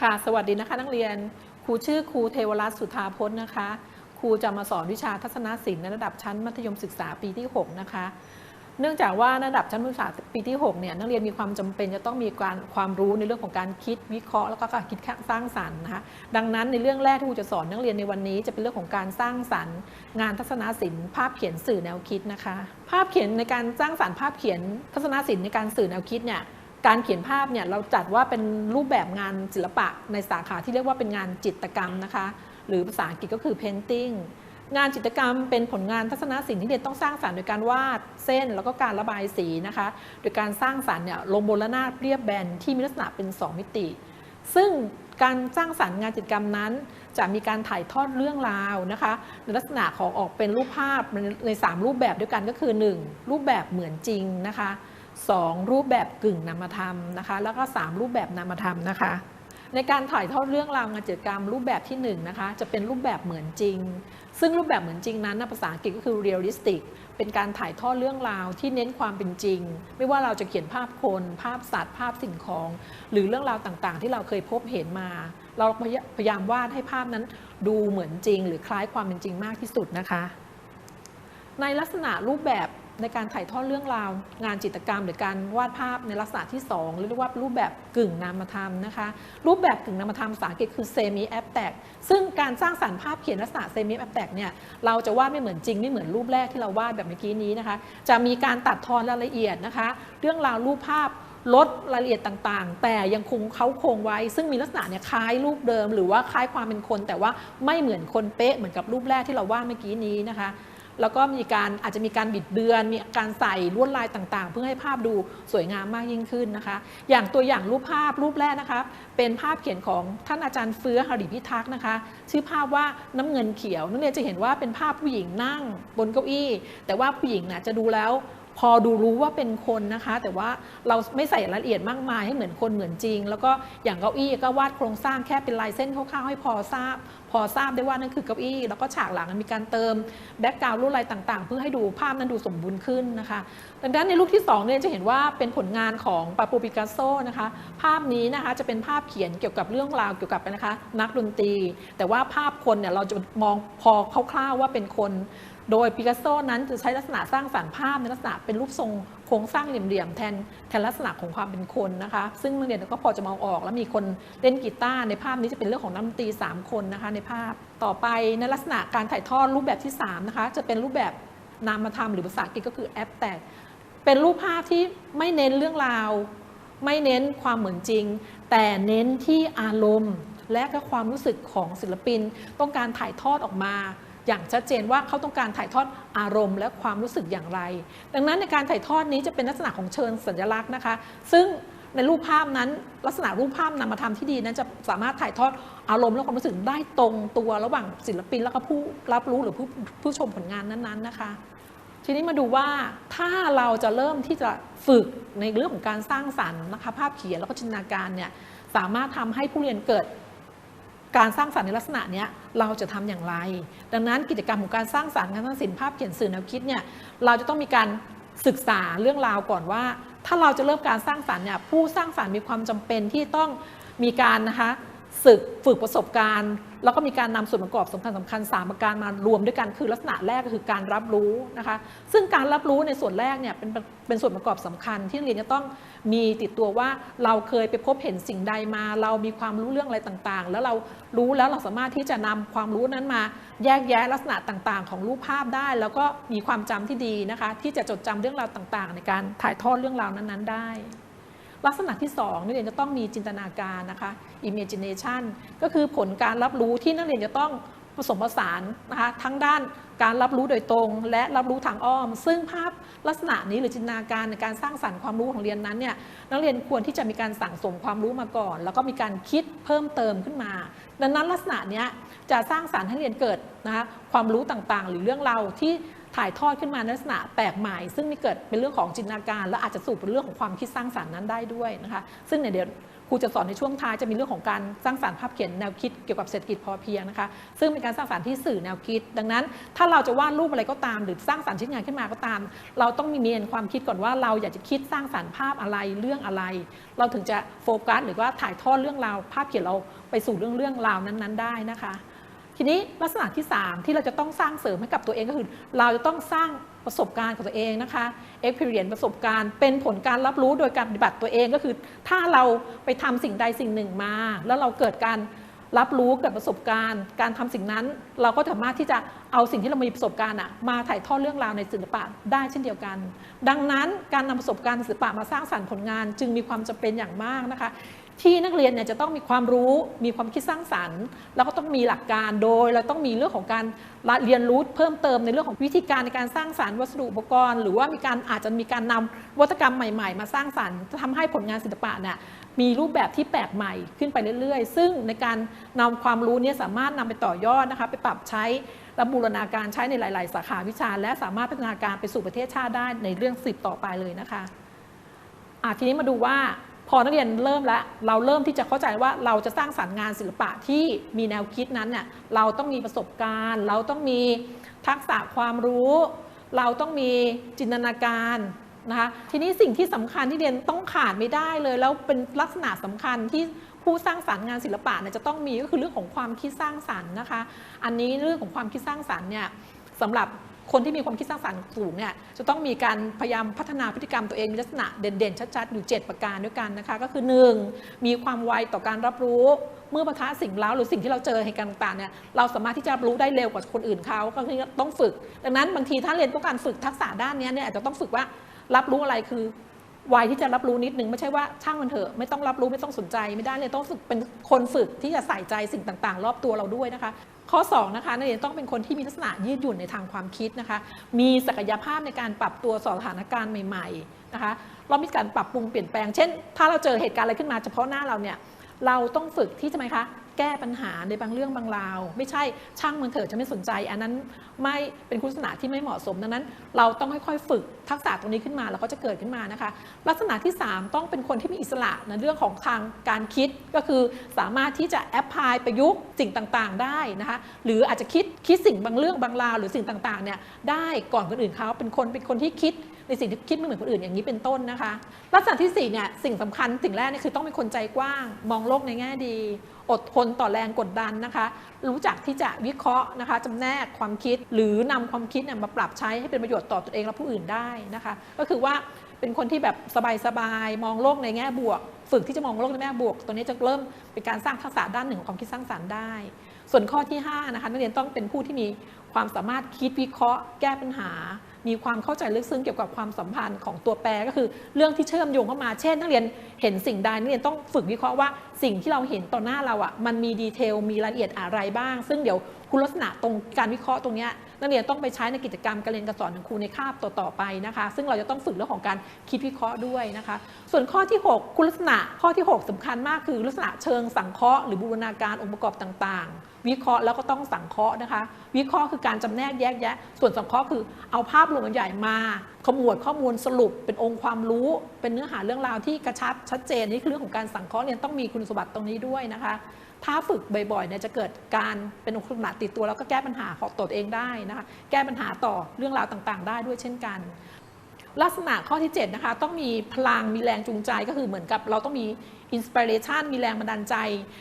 ค่ะ สวัสดีนะคะนักเรียน ครูชื่อครูเทวรัตน์สุธาพจน์นะคะ ครูจะมาสอนวิชาทัศนศิลป์ในระดับชั้นมัธยมศึกษาปีที่ 6 นะคะ เนื่องจากว่าระดับชั้นมัธยมศึกษาปีที่ 6 เนี่ย นักเรียนมีความจำเป็นจะต้องมีการความรู้ในเรื่องของการคิดวิเคราะห์แล้วก็การคิดสร้างสรรค์นะคะ ดังนั้นในเรื่องแรกที่ครูจะสอนนักเรียนในวันนี้ จะเป็นเรื่องของการสร้างสรรค์ งานทัศนศิลป์ภาพเขียนสื่อแนวคิดนะคะ ภาพเขียนในการสร้างสรรค์ภาพเขียนทัศนศิลป์ในการสื่อแนวคิดเนี่ย การเขียนภาพเนี่ยเราจัดว่าเป็นรูปแบบงานศิลปะในสาขาที่เรียกว่าเป็นงานจิตรกรรมนะคะ หรือภาษาอังกฤษก็คือ painting งานจิตรกรรมเป็นผลงานทัศนศิลป์ที่เรียนต้องสร้างสรรค์โดยการวาดเส้นแล้วก็การระบายสีนะคะ โดยการสร้างสรรค์เนี่ยลงบนระนาบเรียบแบนที่มีลักษณะเป็น 2 มิติ ซึ่งการสร้างสรรค์งานจิตรกรรมนั้น จะมีการถ่ายทอดเรื่องราวนะคะในลักษณะของออกเป็นรูปภาพใน 3 รูปแบบด้วยกันก็คือ 1 รูปแบบเหมือนจริงนะคะ 2 รูปแบบกึ่งนามธรรมนะคะ แล้วก็ 3 รูปแบบนามธรรมนะคะ ในการถ่ายทอดเรื่องราวงานจิตรกรรมรูปแบบที่1นะคะ จะเป็นรูปแบบเหมือนจริง ซึ่งรูปแบบเหมือนจริงนั้นนภาษาอังกฤษก็คือ realistic เป็นการถ่ายทอดเรื่องราวที่เน้นความเป็นจริง ไม่ว่าเราจะเขียนภาพคน ภาพสัตว์ ภาพสิ่งของ หรือเรื่องราวต่างๆ ที่เราเคยพบเห็นมา เราพยายามวาดให้ภาพนั้นดูเหมือนจริง หรือคล้ายความเป็นจริงมากที่สุดนะคะ ในลักษณะรูปแบบ ในการถ่ายทอดเรื่องราว งานจิตรกรรม หรือการวาดภาพในลักษณะที่ 2 หรือเรียกว่ารูปแบบกึ่งนามธรรมนะคะรูปแบบกึ่งนามธรรมภาษาอังกฤษคือ semi abstract ซึ่งการสร้างสรรค์ภาพเขียนลักษณะ semi abstract เนี่ยเราจะวาดไม่เหมือนจริงไม่เหมือนรูปแรกที่เราวาดแบบเมื่อกี้นี้นะคะจะมีการตัดทอนรายละเอียดนะคะเรื่องราวรูปภาพลดรายละเอียดต่างๆ แต่ยังคงเขาโครงไว้ ซึ่งมีลักษณะเนี่ยคล้ายรูปเดิม หรือว่าคล้ายความเป็นคน แต่ว่าไม่เหมือนคนเป๊ะเหมือนกับรูปแรกที่เราวาดเมื่อกี้นี้นะคะ แล้วก็มีการอาจจะมีการบิดเบือนมีการใส่ลวดลายต่างๆ เพื่อให้ภาพดูสวยงามมากยิ่งขึ้นนะคะ อย่างตัวอย่างรูปภาพรูปแรกนะคะเป็นภาพเขียนของท่านอาจารย์เฟื้อหริพิทักษ์นะคะ ชื่อภาพว่าน้ำเงินเขียวนักเรียนจะเห็นว่าเป็นภาพผู้หญิงนั่งบนเก้าอี้ แต่ว่าผู้หญิงน่ะจะดูแล้ว พอดูรู้ว่าเป็นคนนะคะ แต่ว่าเราไม่ใส่รายละเอียดมากมายให้เหมือนคนเหมือนจริง แล้วก็อย่างเก้าอี้ก็วาดโครงสร้างแค่เป็นลายเส้นคร่าวๆให้พอทราบ พอทราบได้ว่านั่นคือเก้าอี้ แล้วก็ฉากหลังมีการเติมแบ็กกราวด์ลวดลายต่างๆ เพื่อให้ดูภาพนั้นดูสมบูรณ์ขึ้นนะคะดังนั้นในรูปที่2เนี่ยจะเห็นว่าเป็นผลงานของปาโปปิกัสโซนะคะภาพนี้นะคะจะเป็นภาพเขียนเกี่ยวกับเรื่องราวเกี่ยวกับนะคะนักดนตรี แต่ว่าภาพคนเนี่ยเราจะมองพอคร่าวๆว่าเป็นคน โดยปิกัสโซนั้นจะใช้ลักษณะสร้างสรรค์ภาพในลักษณะเป็นรูปทรงโครงสร้างเหลี่ยมๆแทนแทนลักษณะของความเป็นคนนะคะ ซึ่งนักเรียนก็พอจะมองออกแล้วมีคนเล่นกีตาร์ในภาพนี้จะเป็นเรื่องของนักดนตรี3 คนนะคะในภาพต่อไปในลักษณะการถ่ายทอดรูปแบบที่3นะคะจะเป็นรูปแบบนามธรรมหรือภาษาอังกฤษก็คือแอปแตกเป็นรูปภาพที่ไม่เน้นเรื่องราว ไม่เน้นความเหมือนจริง แต่เน้นที่อารมณ์และก็ความรู้สึกของศิลปิน ต้องการถ่ายทอดออกมา อย่างชัดเจนว่าเขาต้องการถ่ายทอดอารมณ์และความรู้สึกอย่างไร ดังนั้นในการถ่ายทอดนี้จะเป็นลักษณะของเชิญสัญลักษณ์นะคะ ซึ่งในรูปภาพนั้นลักษณะรูปภาพนามธรรมที่ดีนั้นจะสามารถถ่ายทอดอารมณ์และความรู้สึกได้ตรงตัวระหว่างศิลปิน แล้วก็ผู้รับรู้หรือผู้ผู้ชมผลงานนั้นๆนะคะ ทีนี้มาดูว่าถ้าเราจะเริ่มที่จะฝึกในเรื่องของการสร้างสรรค์นะคะภาพเขียนแล้วก็จินตนาการเนี่ยสามารถทำให้ผู้เรียนเกิด การสร้างสรรค์ในลักษณะนี้เราจะทำอย่างไร ดังนั้นกิจกรรมของการสร้างสรรค์งานสร้างสินภาพเขียนสื่อแนวคิดเนี่ยเราจะต้องมีการศึกษาเรื่องราวก่อนว่า ถ้าเราจะเริ่มการสร้างสรรค์เนี่ยผู้สร้างสรรค์มีความจำเป็นที่ต้องมีการนะคะศึกฝึกประสบการณ์ แล้วก็มีการนำส่วนประกอบสำคัญสำคัญสามประการมารวมด้วยกันคือลักษณะแรกก็คือการรับรู้นะคะ ซึ่งการรับรู้ในส่วนแรกเนี่ยเป็นเป็นส่วนประกอบสำคัญ ที่นักเรียนจะต้องมีติดตัวว่าเราเคยไปพบเห็นสิ่งใดมา เรามีความรู้เรื่องอะไรต่างๆ แล้วเรารู้แล้วเราสามารถที่จะนำความรู้นั้นมา แยกแยะลักษณะต่างๆ ของรูปภาพได้ แล้วก็มีความจำที่ดีนะคะ ที่จะจดจำเรื่องราวต่างๆ ในการถ่ายทอดเรื่องราวนั้นๆ ได้ ลักษณะที่2นักเรียนจะต้องมีจินตนาการนะคะ imagination ก็คือผลการรับรู้ที่นักเรียนจะต้องผสมผสานนะคะทั้งด้านการรับรู้โดยตรง และรับรู้ทางอ้อม ซึ่งภาพลักษณะนี้หรือจินตนาการในการสร้างสรรค์ความรู้ของเรียนนั้นเนี่ยนักเรียนควรที่จะมีการสั่งสมความรู้มาก่อน แล้วก็มีการคิดเพิ่มเติมขึ้นมา ดังนั้นลักษณะนี้จะสร้างสรรค์ให้เรียนเกิดนะคะความรู้ต่างๆ หรือเรื่องราวที่ ถ่ายทอดขึ้นมาในลักษณะแปลกใหม่ ซึ่งมีเกิดเป็นเรื่องของจินตนาการ และอาจจะสู่เป็นเรื่องของความคิดสร้างสรรค์นั้นได้ด้วยนะคะซึ่งในเดี๋ยวครูจะสอนในช่วงท้ายจะมีเรื่องของการสร้างสรรค์ภาพเขียนแนวคิดเกี่ยวกับเศรษฐกิจพอเพียงนะคะซึ่งเป็นการสร้างสรรค์ที่สื่อแนวคิด ดังนั้น ถ้าเราจะวาดรูปอะไรก็ตาม หรือสร้างสรรค์ชิ้นงานขึ้นมาก็ตาม เราต้องมีเมียนความคิดก่อนว่าเราอยากจะคิดสร้างสรรค์ภาพอะไรเรื่องอะไร เราถึงจะโฟกัสหรือว่าถ่ายทอดเรื่องราวภาพเขียนเราไปสู่เรื่องเรื่องราวนั้น ๆ ได้นะคะ ทีนี้ลักษณะที่ 3 ที่เราจะต้องสร้างเสริมให้กับตัวเองก็คือ เราจะต้องสร้างประสบการณ์ของตัวเองนะคะ experience ประสบการณ์เป็นผลการรับรู้โดยการปฏิบัติตัวเองก็คือ ถ้าเราไปทำสิ่งใดสิ่งหนึ่งมา แล้วเราเกิดการรับรู้เกิดประสบการณ์ การทำสิ่งนั้น เราก็สามารถที่จะ เอาสิ่งที่เรามีประสบการณ์อะมาถ่ายทอดเรื่องราวในศิลปะได้เช่นเดียวกัน ดังนั้นการนำประสบการณ์ศิลปะมาสร้างสรรค์ผลงาน จึงมีความจำเป็นอย่างมากนะคะ ที่นักเรียนเนี่ยจะต้องมีความรู้มีความคิดสร้างสรรค์ แล้วก็ต้องมีหลักการโดย เราต้องมีเรื่องของการเรียนรู้เพิ่มเติมในเรื่องของวิธีการในการสร้างสรรค์วัสดุอุปกรณ์ หรือว่ามีการอาจจะมีการนำวัตกรรมใหม่ ๆ มาสร้างสรรค์จะทำให้ผลงานศิลปะเนี่ยมีรูปแบบที่แปลกใหม่ขึ้นไปเรื่อย ๆ ซึ่งในการนำความรู้เนี้สามารถนำไปต่อยอดนะคะไปปรับใช้ และบูรณาการใช้ในหลาย ๆ สาขาวิชา และสามารถพัฒนาการไปสู่ประเทศชาติได้ในเรื่องสิบต่อไปเลยนะคะะทีนี้มาดูว่าพอนักเรียนเริ่มแล้วเราเริ่มที่จะเข้าใจว่าเราจะสร้างสรรค์งานศิลปะที่มีแนวคิดนั้นเนี่ยเราต้องมีประสบการณ์ เราต้องมีทักษะความรู้ เราต้องมีจินตนาการนะคะทีนี้สิ่งที่สำคัญที่เรียนต้องขาดไม่ได้เลย แล้วเป็นลักษณะสำคัญที่ ผู้สร้างสรรค์งานศิลปะเนี่ยจะต้องมีก็คือเรื่องของความคิดสร้างสรรค์นะคะ อันนี้เรื่องของความคิดสร้างสรรค์เนี่ยสำหรับคนที่มีความคิดสร้างสรรค์สูงเนี่ยจะต้องมีการพยายามพัฒนาพฤติกรรมตัวเองมีลักษณะเด่นๆ ชัดๆ อยู่ 7 ประการด้วยกันนะคะ ก็คือ 1. มีความไวต่อการรับรู้เมื่อปะทะสิ่งเล้าหรือสิ่งที่เราเจอเหตุการณ์ต่างๆเนี่ยเราสามารถที่จะรับรู้ได้เร็วกว่าคนอื่นเขาก็คือต้องฝึก ดังนั้นบางทีถ้าเรียนต้องการฝึกทักษะด้านนี้เนี่ยอาจจะต้องฝึกว่ารับรู้อะไรคือ วัยที่จะรับรู้นิดนึงไม่ใช่ว่าช่างมันเถอะไม่ต้องรับรู้ไม่ต้องสนใจไม่ได้เลยต้องฝึกเป็นคนฝึกที่จะใส่ใจสิ่งต่างๆ รอบตัวเราด้วยนะคะ ข้อ2นะคะนักเรียนต้องเป็นคนที่มีลักษณะยืดหยุ่นในทางความคิดนะคะ มีศักยภาพในการปรับตัวสถานการณ์ใหม่ๆนะคะเรามีการปรับปรุงเปลี่ยนแปลง เช่น ถ้าเราเจอเหตุการณ์อะไรขึ้นมาเฉพาะหน้าเราเนี่ยเราต้องฝึกที่จะไหมคะ แก้ปัญหาในบางเรื่องบางราว ไม่ใช่ช่างมันเถอะจะไม่สนใจ อันนั้นไม่เป็นคุณลักษณะที่ไม่เหมาะสมดังนั้น เราต้องค่อยๆฝึกทักษะตรงนี้ขึ้นมาแล้วก็จะเกิดขึ้นมานะคะ ลักษณะที่ 3 ต้องเป็นคนที่มีอิสระในเรื่องของทางการคิดก็คือสามารถที่จะแอพพลายประยุกต์สิ่งต่างๆ ได้นะคะหรืออาจจะคิดคิดสิ่งบางเรื่องบางราวหรือสิ่งต่างๆเนี่ยได้ก่อนคนอื่นเขาเป็นคนเป็นคนที่คิดในสิ่งที่คิดไม่เหมือนคนอื่นอย่างนี้เป็นต้นนะคะ ลักษณะที่4เนี่ยสิ่งสำคัญสิ่งแรกนี่คือต้องเป็นคนใจกว้าง มองโลกในแง่ดี อดทนต่อแรงกดดันนะคะ รู้จักที่จะวิเคราะห์นะคะจำแนกความคิดหรือนำความคิดเนี่ยมาปรับใช้ให้เป็นประโยชน์ต่อตัวเองและผู้อื่นได้นะคะ ก็คือว่าเป็นคนที่แบบสบายๆมองโลกในแง่บวก ฝึกที่จะมองโลกในแง่บวก ตัวนี้จะเริ่มเป็นการสร้างทักษะด้านหนึ่งของความคิดสร้างสรรค์ได้ ส่วนข้อที่5นะคะนักเรียนต้องเป็นผู้ที่มีความสามารถคิดวิเคราะห์ แก้ปัญหา มีความเข้าใจลึกซึ้งเกี่ยวกับความสัมพันธ์ของตัวแปรก็คือ เรื่องที่เชื่อมโยงเข้ามา เช่น นักเรียนเห็นสิ่งใดนักเรียนต้องฝึกวิเคราะห์ว่าสิ่งที่เราเห็นต่อหน้าเราอะมันมีดีเทลมีรายละเอียดอะไรบ้าง ซึ่งเดี๋ยว คุณลักษณะตรงการวิเคราะห์ตรงนี้นักเรียนต้องไปใช้ในกิจกรรมการเรียนการสอนของครูในคาบต่อๆไปนะคะ ซึ่งเราจะต้องฝึกเรื่องของการคิดวิเคราะห์ด้วยนะคะ ส่วนข้อที่ 6 คุณลักษณะข้อที่ 6สำคัญมากคือลักษณะเชิงสังเคราะห์หรือบูรณาการองค์ประกอบต่างๆ วิเคราะห์แล้วก็ต้องสังเคราะห์นะคะ วิเคราะห์คือการจำแนกแยกแยะ ส่วนสังเคราะห์คือเอาภาพรวมใหญ่มาขมวดข้อมูลสรุปเป็นองค์ความรู้ เป็นเนื้อหาเรื่องราวที่กระชับชัดเจนนี่คือเรื่องของการสังเคราะห์เรียนต้องมีคุณสมบัติตรงนี้ด้วยนะคะ ถ้าฝึกบ่อยๆเนี่ยจะเกิดการเป็นองค์คุณติดตัวแล้วก็แก้ปัญหาของตัวเองได้นะคะแก้ปัญหาต่อเรื่องราวต่างๆ ได้ด้วยเช่นกัน ลักษณะข้อที่7นะคะต้องมีพลังมีแรงจูงใจก็คือเหมือนกับเราต้องมีอินสปิเรชันมีแรงบันดาลใจ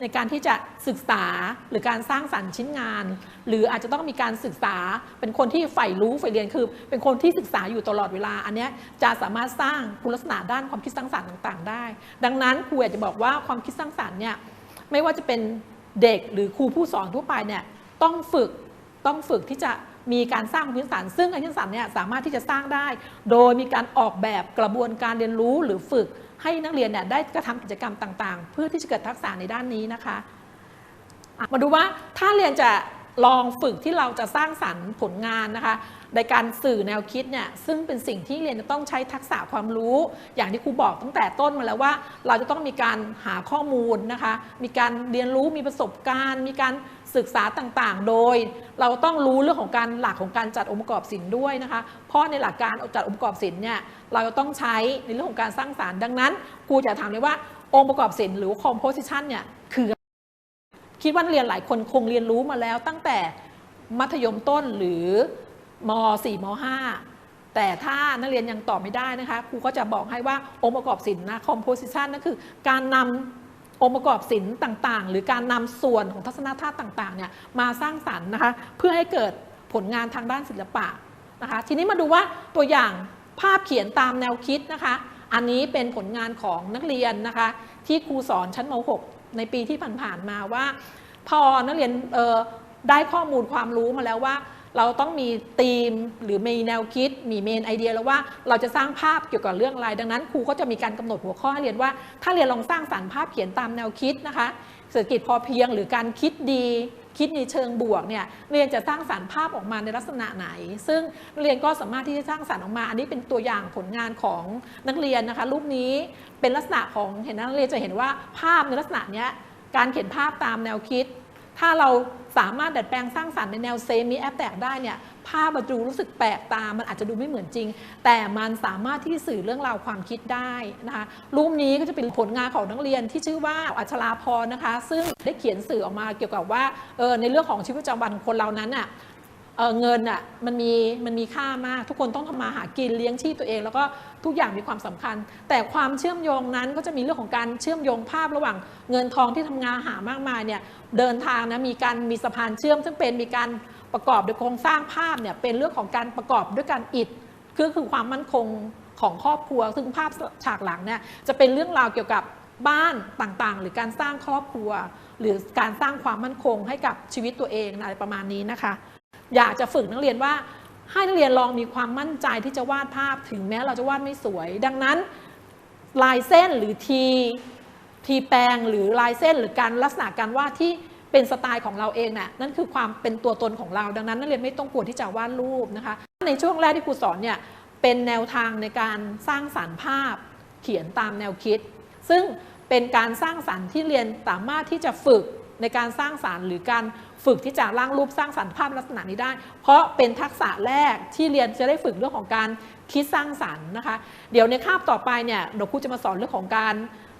ในการที่จะศึกษาหรือการสร้างสรรค์ชิ้นงาน หรืออาจจะต้องมีการศึกษาเป็นคนที่ใฝ่รู้ใฝ่เรียนคือ เป็นคนที่ศึกษาอยู่ตลอดเวลา อันนี้จะสามารถสร้างคุณลักษณะด้านความคิดสร้างสรรค์ต่าง ๆ ได้ ดังนั้นครูอยากจะบอกว่าความคิดสร้างสรรค์เนี่ย ไม่ว่าจะเป็นเด็กหรือครูผู้สอนทั่วไปเนี่ยต้องฝึกต้องฝึกที่จะมีการสร้างพื้นฐาน ซึ่งพื้นฐานเนี่ยสามารถที่จะสร้างได้ โดยมีการออกแบบกระบวนการเรียนรู้หรือฝึกให้นักเรียนเนี่ยได้กระทำกิจกรรมต่าง ๆ เพื่อที่จะเกิดทักษะในด้านนี้นะคะ มาดูว่าถ้าเรียนจะ ลองฝึกที่เราจะสร้างสรรค์ผลงานนะคะ ในการสื่อแนวคิดเนี่ยซึ่งเป็นสิ่งที่เรียนจะต้องใช้ทักษะความรู้ อย่างที่ครูบอกตั้งแต่ต้นมาแล้วว่า เราจะต้องมีการหาข้อมูลนะคะ มีการเรียนรู้มีประสบการณ์ มีการศึกษาต่างๆ โดย เราต้องรู้เรื่องของการหลักของการจัดองค์ประกอบศิลป์ด้วยนะคะ เพราะในหลักการจัดองค์ประกอบศิลป์เนี่ยเราจะต้องใช้ในเรื่องของการสร้างสารรค์ดังนั้นครูจะถามเลยว่าองค์ประกอบศิลป์หรือ composition เนี่ย คิดว่านักเรียนหลายคนคงเรียนรู้มาแล้ว ตั้งแต่มัธยมต้นหรือม .4 ม .5 แต่ถ้านักเรียนยังตอบไม่ได้นะคะครูก็จะบอกให้ว่าองค์ประกอบศิลป์นะ composition นั่นคือการนำองค์ประกอบศิลป์ต่างๆ หรือการนำส่วนของทัศนธาตุต่างๆเนี่ยมาสร้างสรรค์นะคะเพื่อให้เกิดผลงานทางด้านศิลปะนะคะทีนี้มาดูว่าตัวอย่างภาพเขียนตามแนวคิดนะคะ อันนี้เป็นผลงานของนักเรียนนะคะ ที่ครูสอนชั้นม .6 ในปีที่ผ่านๆมาว่า พอนักเรียนได้ข้อมูลความรู้มาแล้วว่า เราต้องมีธีมหรือมีแนวคิด มีเมนไอเดียแล้วว่าเราจะสร้างภาพเกี่ยวกับเรื่องอะไร ดังนั้นครูก็จะมีการกำหนดหัวข้อให้เรียนว่า ถ้าเรียนลองสร้างสรรค์ภาพเขียนตามแนวคิดนะคะเศรษฐกิจพอเพียงหรือการคิดดี คิดในเชิงบวกเนี่ยเรียนจะสร้างสรรค์ภาพออกมาในลักษณะไหน ซึ่งเรียนก็สามารถที่จะสร้างสรรค์ออกมา อันนี้เป็นตัวอย่างผลงานของนักเรียนนะคะรูปนี้เป็นลักษณะของเห็นนักเรียนจะเห็นว่าภาพในลักษณะเนี้ยการเขียนภาพตามแนวคิด ถ้าเราสามารถดัดแปลงสร้างสรรค์ในแนวเซมิแอปแตกได้เนี่ยภาพมันดูรู้สึกแปลกตา มันอาจจะดูไม่เหมือนจริง แต่มันสามารถที่จะสื่อเรื่องราวความคิดได้นะคะรูปนี้ก็จะเป็นผลงานของนักเรียนที่ชื่อว่าอัชราพรนะคะ ซึ่งได้เขียนสื่อออกมาเกี่ยวกับว่าเออในเรื่องของชีวิตประจำวันคนเรานั้นอะ เเงินอะมันมีมันมีค่ามาก ทุกคนต้องทำมาหากินเลี้ยงชีพตัวเอง แล้วก็ทุกอย่างมีความสำคัญ แต่ความเชื่อมโยงนั้นก็จะมีเรื่องของการเชื่อมโยงภาพระหว่างเงินทองที่ทำงานหามากมายเนี่ยเดินทางนะมีการมีสะพานเชื่อม ซึ่งเป็นมีการประกอบโดยโครงสร้างภาพเนี่ยเป็นเรื่องของการประกอบด้วยการอิฐคือคือความมั่นคงของครอบครัว ซึ่งภาพฉากหลังเนี่ยจะเป็นเรื่องราวเกี่ยวกับบ้านต่างๆ หรือการสร้างครอบครัว หรือการสร้างความมั่นคงให้กับชีวิตตัวเองอะไรประมาณนี้นะคะ อยากจะฝึกนักเรียนว่าให้นักเรียนลองมีความมั่นใจที่จะวาดภาพถึงแม้เราจะวาดไม่สวย ดังนั้นลายเส้นหรือทีทีแปลงหรือลายเส้นหรือการลักษณะการวาดที่เป็นสไตล์ของเราเองน่ะนั่นคือความเป็นตัวตนของเรา ดังนั้นนักเรียนไม่ต้องกลัวที่จะวาดรูปนะคะ ในช่วงแรกที่ครูสอนเนี่ยเป็นแนวทางในการสร้างสารรค์ภาพเขียนตามแนวคิด ซึ่งเป็นการสร้างสรรค์ที่เรียนสามารถที่จะฝึก ในการสร้างสรรค์ หรือการฝึกที่จะร่างรูปสร้างสรรค์ภาพลักษณะนี้ได้ เพราะเป็นทักษะแรกที่เรียนจะได้ฝึกเรื่องของการคิดสร้างสรรค์นะคะ เดี๋ยวในคาบต่อไปเนี่ยเดี๋ยวครูจะมาสอนเรื่องของการ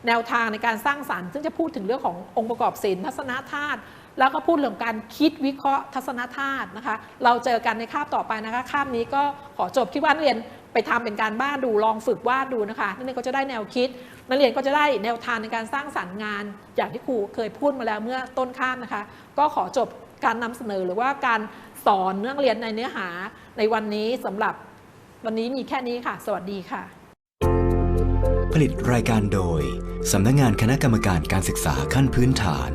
แนวทางในการสร้างสรรค์ ซึ่งจะพูดถึงเรื่องขององค์ประกอบศิลป์ทัศนธาตุแล้วก็พูดเรื่องการคิดวิเคราะห์ทัศนธาตุนะคะ เราเจอกันในคาบต่อไปนะคะคาบนี้ก็ขอจบคิดว่านักเรียน ไปทำเป็นการบ้านดูลองฝึกวาดดูนะคะ นักเรียนก็จะได้แนวคิด นักเรียนก็จะได้แนวทางในการสร้างสรรค์งาน อย่างที่ครูเคยพูดมาแล้วเมื่อต้นข้ามนะคะ ก็ขอจบการนำเสนอหรือว่าการสอนนักเรียนในเนื้อหาในวันนี้สำหรับวันนี้มีแค่นี้ค่ะ สวัสดีค่ะ ผลิตรายการโดยสำนักงานคณะกรรมการการศึกษาขั้นพื้นฐาน